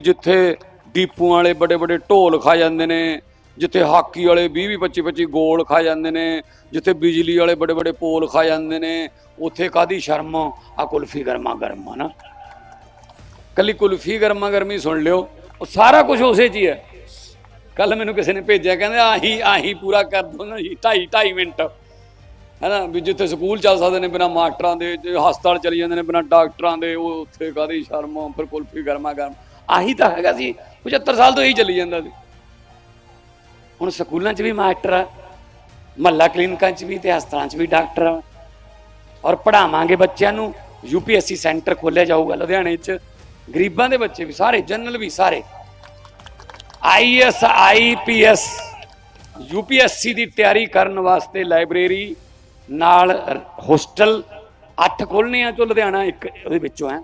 ਜਿੱਥੇ ਡੀਪੂਆਂ ਵਾਲੇ ਬੜੇ ਵੱਡੇ ਢੋਲ ਖਾ ਜਾਂਦੇ ਨੇ, ਜਿੱਥੇ ਹਾਕੀ ਵਾਲੇ 20 20 25 25 ਗੋਲ ਖਾ ਜਾਂਦੇ ਨੇ, ਜਿੱਥੇ ਬਿਜਲੀ ਵਾਲੇ ਬੜੇ ਬੜੇ ਪੋਲ ਖਾ ਜਾਂਦੇ ਨੇ, ਉੱਥੇ ਕਾਦੀ ਸ਼ਰਮ ਆ? ਕੁਲਫੀ ਗਰਮਾ ਗਰਮ ਆ ਨਾ। ਕੱਲੀ ਕੁਲਫੀ ਗਰਮਾ ਗਰਮੀ ਸੁਣ ਲਿਓ, ਉਹ ਸਾਰਾ ਕੁਝ ਉਸੇ 'ਚ ਹੀ ਹੈ। ਕੱਲ ਮੈਨੂੰ ਕਿਸੇ ਨੇ ਭੇਜਿਆ, ਕਹਿੰਦੇ ਆਹੀ ਆਹੀ ਪੂਰਾ ਕਰ ਦੋ ਨਾ ਜੀ 2.5 2.5 ਮਿੰਟ। ਹੈਨਾ, ਵੀ ਜਿੱਥੇ ਸਕੂਲ ਚੱਲ ਸਕਦੇ ਨੇ ਬਿਨਾ ਮਾਸਟਰਾਂ ਦੇ ਹਸਪਤਾਲ ਚਲੀ ਜਾਂਦੇ ਨੇ ਬਿਨਾ ਡਾਕਟਰਾਂ ਦੇ, ਉਹ ਉੱਥੇ ਕਾਦੀ ਸ਼ਰਮ ਫਿਰ ਕੁਲਫੀ ਗਰਮਾ ਗਰਮ। ਆਹੀ ਤਾਂ ਹੈਗਾ ਸੀ 75 ਸਾਲ ਤੋਂ ਇਹੀ ਚੱਲੀ ਜਾਂਦਾ ਸੀ। ਹੁਣ ਸਕੂਲਾਂ 'ਚ ਵੀ ਮਾਸਟਰ ਆ, ਮਹੱਲਾ ਕਲੀਨਿਕਾਂ 'ਚ ਵੀ ਤੇ ਹਸਪਤਾਲਾਂ 'ਚ ਵੀ ਡਾਕਟਰ ਆ। ਔਰ ਪੜਾਵਾਂਗੇ ਬੱਚਿਆਂ ਨੂੰ, ਯੂਪੀਐਸਸੀ ਸੈਂਟਰ ਖੋਲਿਆ ਜਾਊਗਾ ਲੁਧਿਆਣੇ 'ਚ। ਗਰੀਬਾਂ ਦੇ ਬੱਚੇ ਵੀ ਸਾਰੇ, ਜਨਰਲ ਵੀ ਸਾਰੇ। ਆਈਐਸ ਆਈਪੀਐਸ ਯੂਪੀਐਸਸੀ ਦੀ ਤਿਆਰੀ ਕਰਨ ਵਾਸਤੇ ਲਾਇਬ੍ਰੇਰੀ ਨਾਲ ਹੋਸਟਲ 8 ਖੋਲਣੇ ਆ ਜੋ ਲੁਧਿਆਣਾ ਇੱਕ, ਉਹਦੇ ਵਿੱਚੋਂ ਹੈ।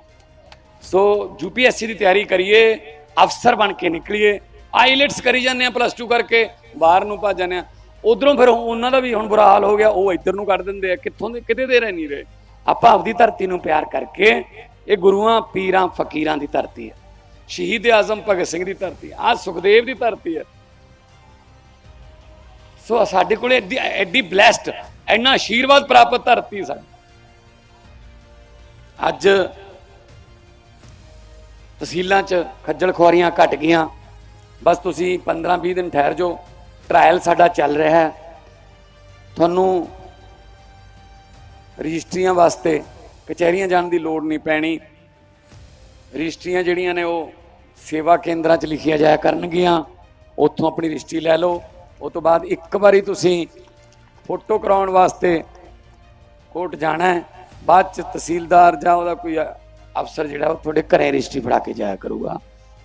ਸੋ ਯੂਪੀਐਸਸੀ ਦੀ ਤਿਆਰੀ ਕਰੀਏ, ਅਫਸਰ ਬਣ ਕੇ ਨਿਕਲੀਏ। ਆਈਲੈਟਸ ਕਰੀ ਜਾਂਦੇ ਆ ਪਲੱਸ 2 ਕਰਕੇ, ਬਾਹਰ ਨੂੰ ਭੱਜ ਜਾਂਦੇ ਆ। ਉਧਰੋਂ ਫਿਰ ਉਹਨਾਂ ਦਾ ਵੀ ਹੁਣ ਬੁਰਾ ਹਾਲ ਹੋ ਗਿਆ, ਉਹ ਇੱਧਰ ਨੂੰ ਕੱਢ ਦਿੰਦੇ ਆ। ਕਿੱਥੋਂ ਦੇ ਕਿਤੇ ਦੇ ਰਹਿ ਨਹੀਂ ਰਹੇ ਆਪਾਂ ਆਪਦੀ ਧਰਤੀ ਨੂੰ ਪਿਆਰ ਕਰਕੇ, ਇਹ ਗੁਰੂਆਂ, ਪੀਰਾਂ, ਫਕੀਰਾਂ ਦੀ ਧਰਤੀ ਹੈ। ਸ਼ਹੀਦ ਆਜ਼ਮ ਭਗਤ ਸਿੰਘ ਦੀ ਧਰਤੀ ਆ ਸੁਖਦੇਵ ਦੀ ਧਰਤੀ ਹੈ। ਸੋ ਸਾਡੇ ਕੋਲੇ ਐਡੀ ਐਡੀ ਬਲੈਸਡ ਇੰਨਾ ਆਸ਼ੀਰਵਾਦ ਪ੍ਰਾਪਤ ਧਰਤੀ ਸਾਡੀ। ਅੱਜ ਤਹਿਸੀਲਾਂ 'ਚ ਖੱਜਲ ਖੁਆਰੀਆਂ ਘਟ ਗਈਆਂ। ਬਸ ਤੁਸੀਂ 15-20 ਦਿਨ ਠਹਿਰ ਜਾਓ। ਟ੍ਰਾਇਲ ਸਾਡਾ ਚੱਲ ਰਿਹਾ ਹੈ। ਤੁਹਾਨੂੰ ਰਜਿਸਟਰੀਆਂ ਵਾਸਤੇ ਕਚਹਿਰੀਆਂ ਜਾਣ ਦੀ ਲੋੜ ਨਹੀਂ ਪੈਣੀ। ਰਜਿਸਟਰੀਆਂ ਜਿਹੜੀਆਂ ਨੇ ਉਹ ਸੇਵਾ ਕੇਂਦਰਾਂ 'ਚ ਲਿਖੀਆਂ ਜਾਇਆ ਕਰਨਗੀਆਂ। ਉੱਥੋਂ ਆਪਣੀ ਰਜਿਸਟਰੀ ਲੈ ਲਓ। ਉਸ ਤੋਂ ਬਾਅਦ ਇੱਕ ਵਾਰੀ ਤੁਸੀਂ ਫੋਟੋ ਕਰਾਉਣ ਵਾਸਤੇ ਕੋਰਟ ਜਾਣਾ ਹੈ। ਬਾਅਦ ਚ ਤਹਿਸੀਲਦਾਰ ਜਾਂ ਉਹਦਾ ਕੋਈ ਅਫਸਰ ਜਿਹੜਾ ਉਹ ਤੁਹਾਡੇ ਘਰੇ ਰਜਿਸਟਰੀ ਫੜਾ ਕੇ ਜਾਇਆ ਕਰੂਗਾ।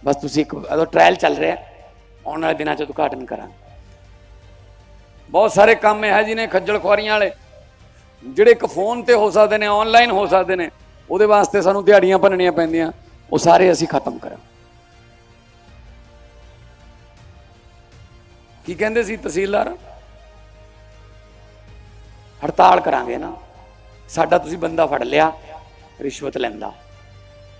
ਬਸ ਤੁਸੀਂ ਇੱਕ ਉਹਦਾ ਟ੍ਰਾਇਲ ਚੱਲ ਰਿਹਾ। ਆਉਣ ਵਾਲੇ ਦਿਨਾਂ ਚ ਉਦਘਾਟਨ ਕਰਾਂਗੇ। ਬਹੁਤ ਸਾਰੇ ਕੰਮ ਹੈ ਜਿਹਨੇ ਖੱਜਲ ਖੁਆਰੀਆਂ ਵਾਲੇ। ਜਿਹੜੇ ਇੱਕ ਫੋਨ ਤੇ ਹੋ ਸਕਦੇ ਨੇ ਆਨਲਾਈਨ ਹੋ ਸਕਦੇ ਨੇ, ਉਹਦੇ ਵਾਸਤੇ ਸਾਨੂੰ ਦਿਹਾੜੀਆਂ ਭੰਨਣੀਆਂ ਪੈਂਦੀਆਂ। ਉਹ ਸਾਰੇ ਅਸੀਂ ਖਤਮ ਕਰਾਂ ਕੀ ਕਹਿੰਦੇ ਸੀ ਤਹਿਸੀਲਦਾਰ? ਹੜਤਾਲ ਕਰਾਂਗੇ ਨਾ। ਸਾਡਾ ਤੁਸੀਂ ਬੰਦਾ ਫੜ ਲਿਆ, ਰਿਸ਼ਵਤ ਲੈਂਦਾ।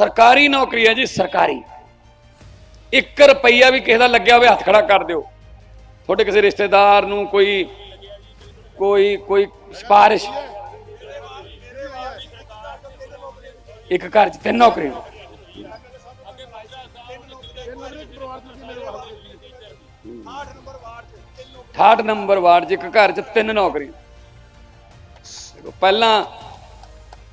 ਸਰਕਾਰੀ ਨੌਕਰੀ ਹੈ ਜੀ, ਸਰਕਾਰੀ। 1 ਰੁਪਈਆ ਵੀ ਕਿਸੇ ਦਾ ਲੱਗਿਆ ਹੋਵੇ, ਹੱਥ ਖੜਾ ਕਰ ਦਿਓ। ਤੁਹਾਡੇ ਕਿਸੇ ਰਿਸ਼ਤੇਦਾਰ ਨੂੰ ਕੋਈ ਕੋਈ ਕੋਈ ਸਿਫਾਰਿਸ਼। ਇੱਕ ਘਰ 'ਚ ਤਿੰਨ ਨੌਕਰੀ ਨੰਬਰ ਵਾਰਡ 68 ਨੰਬਰ ਵਾਰਡ 'ਚ, ਇੱਕ ਘਰ 'ਚ ਤਿੰਨ ਨੌਕਰੀ ਪਹਿਲਾਂ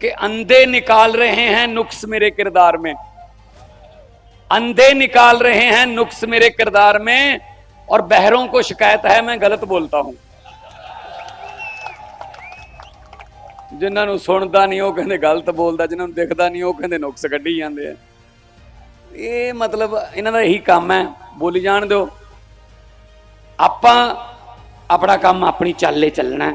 कि अंधे निकाल रहे हैं नुक्स मेरे किरदार में अंधे निकाल रहे हैं नुक्स मेरे किरदार में और बहरों को शिकायत है मैं गलत बोलता हूं ਜਿਨ੍ਹਾਂ ਨੂੰ ਸੁਣਦਾ ਨਹੀਂ ਉਹ ਕਹਿੰਦੇ ਗਲਤ ਬੋਲਦਾ ਜਿਨ੍ਹਾਂ ਨੂੰ ਦਿਖਦਾ ਨਹੀਂ ਉਹ ਕਹਿੰਦੇ ਨੁਕਸ ਕੱਢੀ ਜਾਂਦੇ ਆ ਇਹ ਮਤਲਬ ਇਹਨਾਂ ਦਾ ਇਹੀ ਕੰਮ ਹੈ ਬੋਲੀ ਜਾਣ ਦਿਓ ਆਪਾਂ ਆਪਣਾ ਕੰਮ ਆਪਣੀ ਚਾਲੇ ਚੱਲਣਾ ਹੈ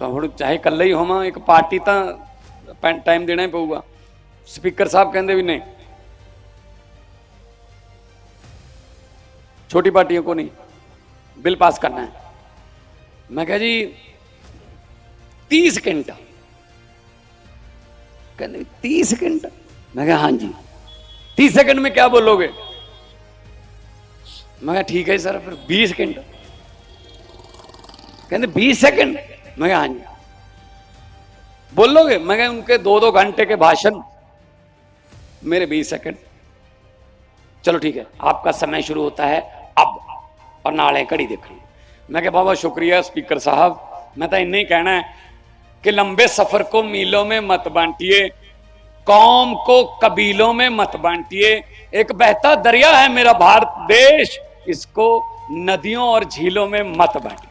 ਤਾਂ ਹੁਣ ਚਾਹੇ ਇਕੱਲਾ ਹੀ ਹੋਵਾਂ ਇੱਕ ਪਾਰਟੀ ਤਾਂ ਟਾਈਮ ਦੇਣਾ ਹੀ ਪਊਗਾ ਸਪੀਕਰ ਸਾਹਿਬ ਕਹਿੰਦੇ ਵੀ ਨਹੀਂ छोटी पार्टियों को नहीं बिल पास करना है मैं कहा जी तीस घंटा कहते तीस घंटा मैं कहा हाँ जी तीस सेकंड में क्या बोलोगे मैं कहा ठीक है सर फिर बीस घंटा कहते बीस सेकंड मैं कहा हाँ जी। बोलोगे? मैं उनके दो दो घंटे के भाषण मेरे बीस सेकंड। चलो ठीक है, आपका समय शुरू होता है अब, और नाले घड़ी देखनी। मैं क्या बाबा शुक्रिया स्पीकर साहब, मैं तो इन्हें कहना है कि लंबे सफ़र को मीलों में मत बांटिए, कौम को कबीलों में मत बांटिए। एक बहता दरिया है मेरा भारत देश, इसको नदियों और झीलों में मत बांटिए।